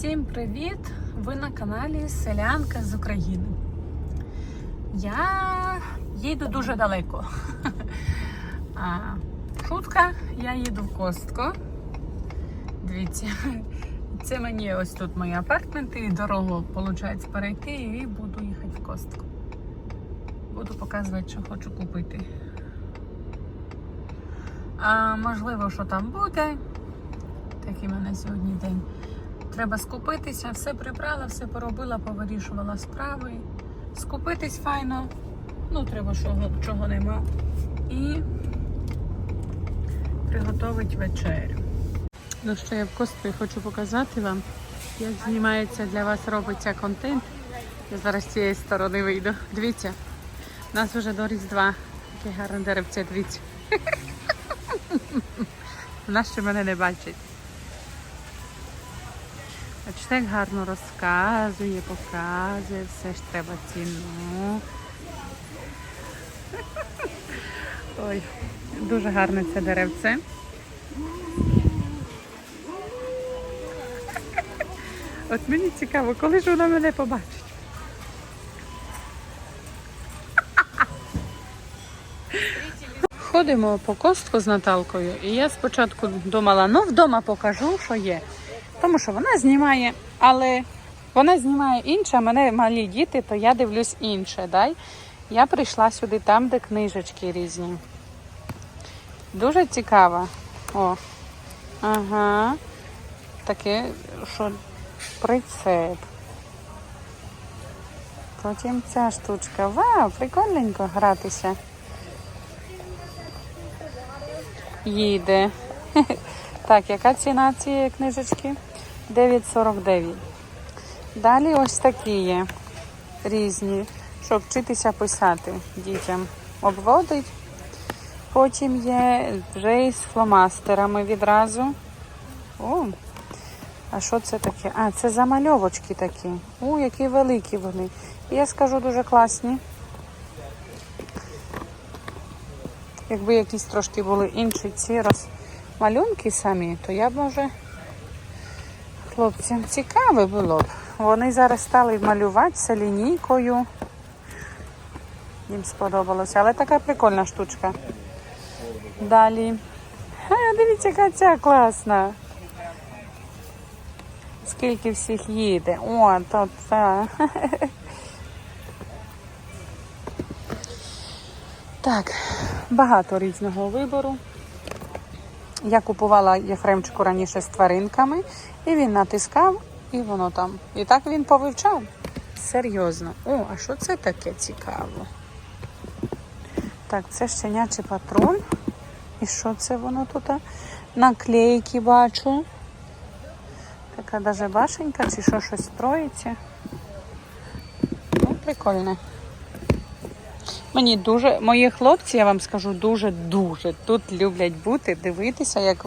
Всім привіт! Ви на каналі Селянка з України. Я їду дуже далеко. А, шутка, я їду в Костко. Дивіться, це мені ось тут мої апартменти, і дорогу виходить перейти і буду їхати в Костко. Буду показувати, що хочу купити. А, можливо, що там буде. Такий в мене сьогодні день. Треба скупитися, все прибрала, все поробила, повирішувала справи. Скупитись файно. Ну, треба чого, чого нема. І приготувати вечерю. Ну що, я в Косткові хочу показати вам, як знімається для вас робиться контент. Я зараз з цієї сторони вийду. Дивіться, у нас вже до Різдва. Яке гарне деревце, дивіться. Вона ще мене не бачить. Як гарно розказує, показує, все ж треба ціну. Ой, дуже гарне це деревце. От мені цікаво, коли ж вона мене побачить. Ходимо по костку з Наталкою, і я спочатку думала, ну вдома покажу, що є. Тому що вона знімає, але вона знімає інше, а мене малі діти, то я дивлюсь інше. Дай. Я прийшла сюди там, де книжечки різні. Дуже цікаво. О. Ага. Таке, що прицеп. Потім ця штучка. Вау, прикольненько гратися. Їде. Так, яка ціна цієї книжечки? 9,49. Далі ось такі є різні, щоб вчитися писати дітям. Обводить. Потім є вже із фломастерами відразу. О, а що це таке? А, це замальовочки такі. О, які великі вони. Я скажу дуже класні. Якби якісь трошки були інші ці роз малюнки самі, то я б може хлопцям цікаве було б. Вони зараз стали малюватися лінійкою. Їм сподобалося, але така прикольна штучка. Далі. Ха, дивіться, яка ця класна. Скільки всіх їде. О, то та. Так, багато різного вибору. Я купувала Єфремчику раніше з тваринками, і він натискав, і воно там. І так він повивчав. Серйозно. О, а що це таке цікаво? Так, це щенячий патруль. І що це воно тут? Наклейки бачу. Така даже башенька, чи що щось строїться. Ну, прикольне. Мені дуже, мої хлопці, я вам скажу, дуже-дуже тут люблять бути, дивитися, як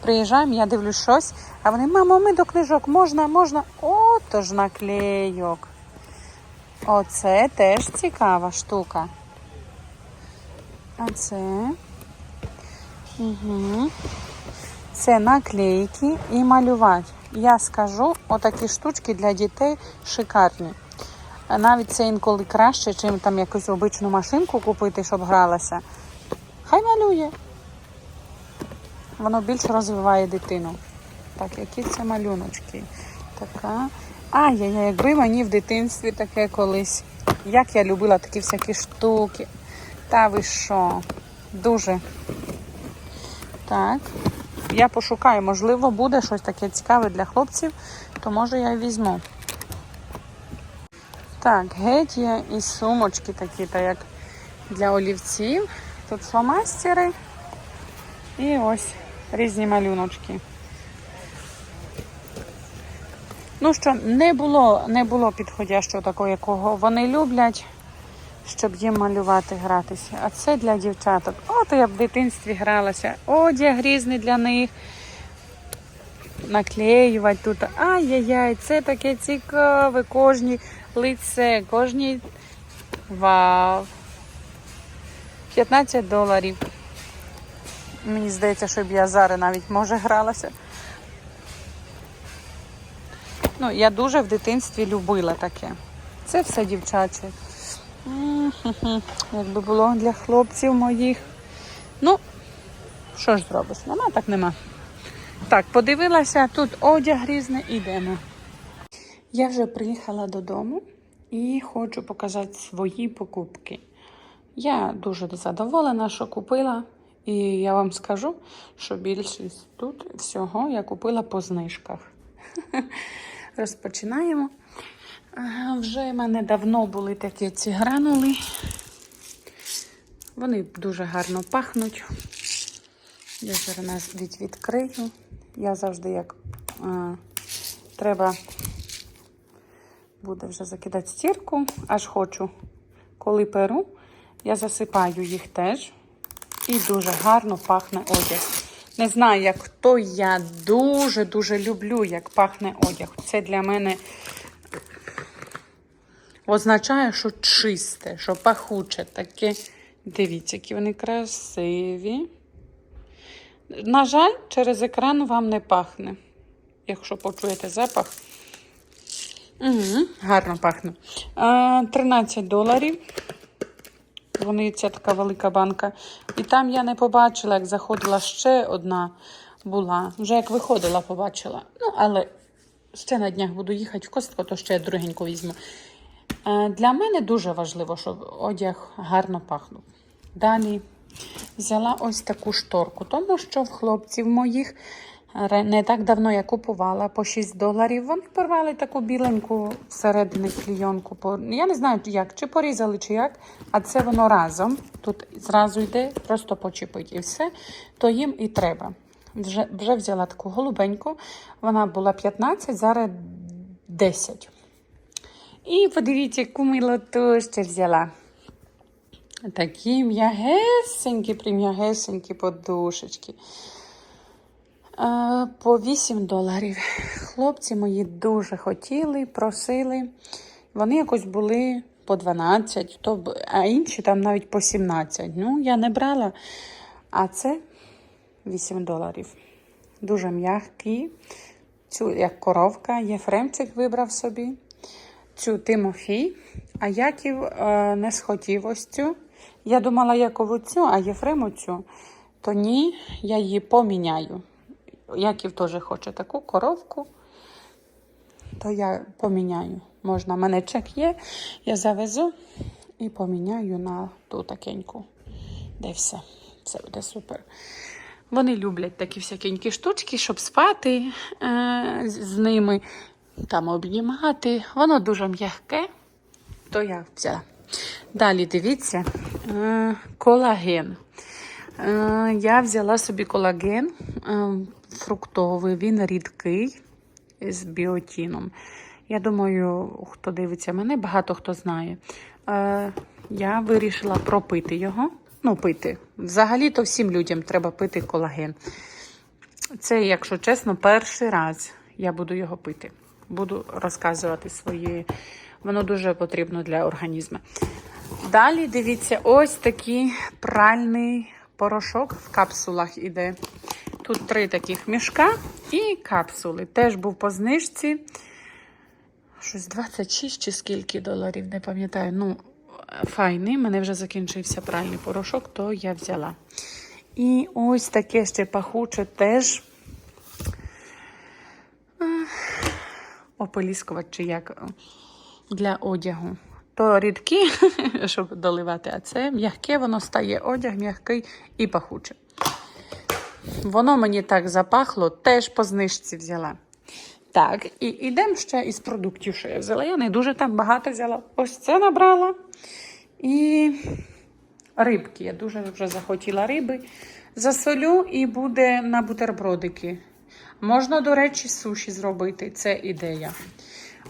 приїжджаємо, я дивлюсь щось, а вони, мамо, ми до книжок можна, можна. Ото ж наклейок. Оце теж цікава штука. А це. Угу. Це наклейки і малювати. Я скажу, отакі штучки для дітей шикарні. Навіть це інколи краще, чим там якусь обичну машинку купити, щоб гралася. Хай малює. Воно більш розвиває дитину. Так, які це малюночки. Така. Ай-яй-яй, якби мені в дитинстві таке колись. Як я любила такі всякі штуки. Та ви що? Дуже. Так. Я пошукаю, можливо, буде щось таке цікаве для хлопців, то може я й візьму. Так, геть є і сумочки такі, та як для олівців. Тут фломастери і ось різні малюночки. Ну що, не було не було підходящого такого, якого вони люблять, щоб їм малювати, гратися. А це для дівчаток. От я в дитинстві гралася. Одяг різний для них. Наклеювати тут. Ай-яй-яй, це таке цікаве. Кожній лице, кожній. Вау. 15 доларів. Мені здається, щоб я зараз навіть може гралася. Ну, я дуже в дитинстві любила таке. Це все дівчаче. Якби було для хлопців моїх. Ну, що ж зробиш? Нема, так нема. Так, подивилася, тут одяг різний, ідемо. Я вже приїхала додому і хочу показати свої покупки. Я дуже задоволена, що купила. І я вам скажу, що більшість тут всього я купила по знижках. Розпочинаємо. Вже в мене давно були такі ці гранули. Вони дуже гарно пахнуть. Я зараз навіть відкрию. Я завжди як е, треба буде вже закидати стірку, аж хочу. Коли перу, я засипаю їх теж. І дуже гарно пахне одяг. Не знаю, як хто я дуже-дуже люблю, як пахне одяг. Це для мене означає, що чисте, що пахуче. Таке. Дивіться, які вони красиві. На жаль, через екран вам не пахне. Якщо почуєте запах. Угу, гарно пахне. А, 13 доларів. Вони ця така велика банка. І там я не побачила, як заходила ще одна була. Вже як виходила, побачила. Ну, але ще на днях буду їхати в Костко, то ще я другеньку візьму. Для мене дуже важливо, щоб одяг гарно пахнув. Далі взяла ось таку шторку, тому що в хлопців моїх не так давно я купувала по 6 доларів. Вони порвали таку біленьку всередині клійонку. Я не знаю як, чи порізали, чи як, а це воно разом. Тут зразу йде, просто почепить і все, то їм і треба. Вже, вже взяла таку голубеньку, вона була 15, зараз 10. І подивіться, яку милоту ще взяла. Такі м'ягесенькі, прим'ягесенькі подушечки. Е, По 8 доларів. Хлопці мої дуже хотіли, просили. Вони якось були по 12, то, а інші там навіть по 17. Ну, я не брала. А це 8 доларів. Дуже м'які. Цю як коровка. Єфремчик вибрав собі. Цю Тимофій. А Яків е, не схотів ось. Я думала, Якову цю, а Єфрему цю. То ні, я її поміняю. Яків теж хоче таку коровку, то я поміняю. Можна, в мене чек є, я завезу і поміняю на ту такеньку. Де все. Все буде супер. Вони люблять такі всякенькі штучки, щоб спати е, з ними, там обнімати. Воно дуже м'яке, то я взяла. Далі дивіться, е, колаген. Е, Я взяла собі колаген е, фруктовий, він рідкий з біотіном. Я думаю, хто дивиться мене, багато хто знає. Е, Я вирішила пропити його. Ну, пити. Взагалі-то всім людям треба пити колаген. Це, якщо чесно, перший раз я буду його пити. Буду розказувати свої. Воно дуже потрібно для організму. Далі дивіться, ось такий пральний порошок в капсулах іде. Тут три таких мішка і капсули. Теж був по знижці. Щось 26 чи скільки доларів, не пам'ятаю. Ну, файний. Мене вже закінчився пральний порошок, то я взяла. І ось таке ще пахуче теж. Ополіскувач чи як для одягу. То рідкі, щоб доливати, а це м'яке, воно стає одяг м'який і пахуче. Воно мені так запахло, теж по знижці взяла. Так, і йдемо ще із продуктів, що я взяла. Я не дуже там багато взяла. Ось це набрала. І рибки. Я дуже вже захотіла риби. Засолю і буде на бутербродики. Можна, до речі, суші зробити. Це ідея.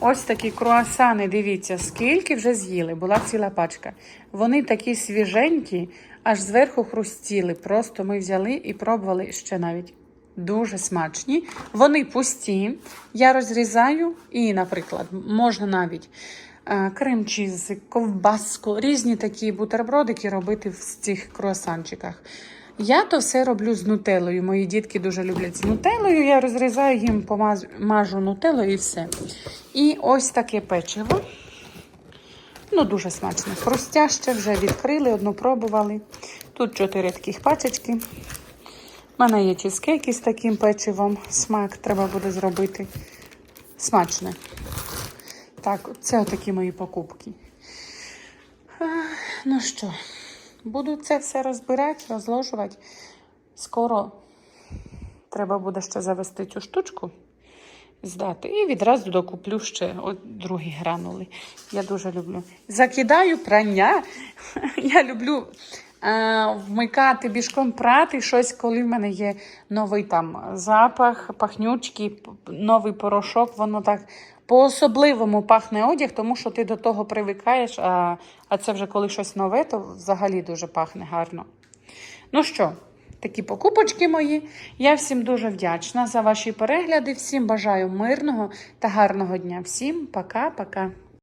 Ось такі круасани, дивіться, скільки вже з'їли, була ціла пачка. Вони такі свіженькі, аж зверху хрустіли. Просто ми взяли і пробували ще навіть. Дуже смачні. Вони пусті. Я розрізаю і, наприклад, можна навіть е, крем-чіз, ковбаску, різні такі бутербродики робити в цих круасанчиках. Я то все роблю з нутелою. Мої дітки дуже люблять з нутелою. Я розрізаю їм, помаз- мажу нутелою і все. І ось таке печиво. Ну, дуже смачне. Хрустяще вже відкрили, одну пробували. Тут чотири таких пачечки. У мене є чизкейки з таким печивом. Смак треба буде зробити. Смачне. Так, це отакі мої покупки. Ну що, буду це все розбирати, розложувати. Скоро треба буде ще завести цю штучку, здати. І відразу докуплю ще другі гранули. Я дуже люблю. Закидаю прання. Я люблю е, вмикати бішком прати щось, коли в мене є новий там запах, пахнючки, новий порошок. Воно так по-особливому пахне одяг, тому що ти до того привикаєш, а, а це вже коли щось нове, то взагалі дуже пахне гарно. Ну що, такі покупочки мої. Я всім дуже вдячна за ваші перегляди. Всім бажаю мирного та гарного дня. Всім пока-пока.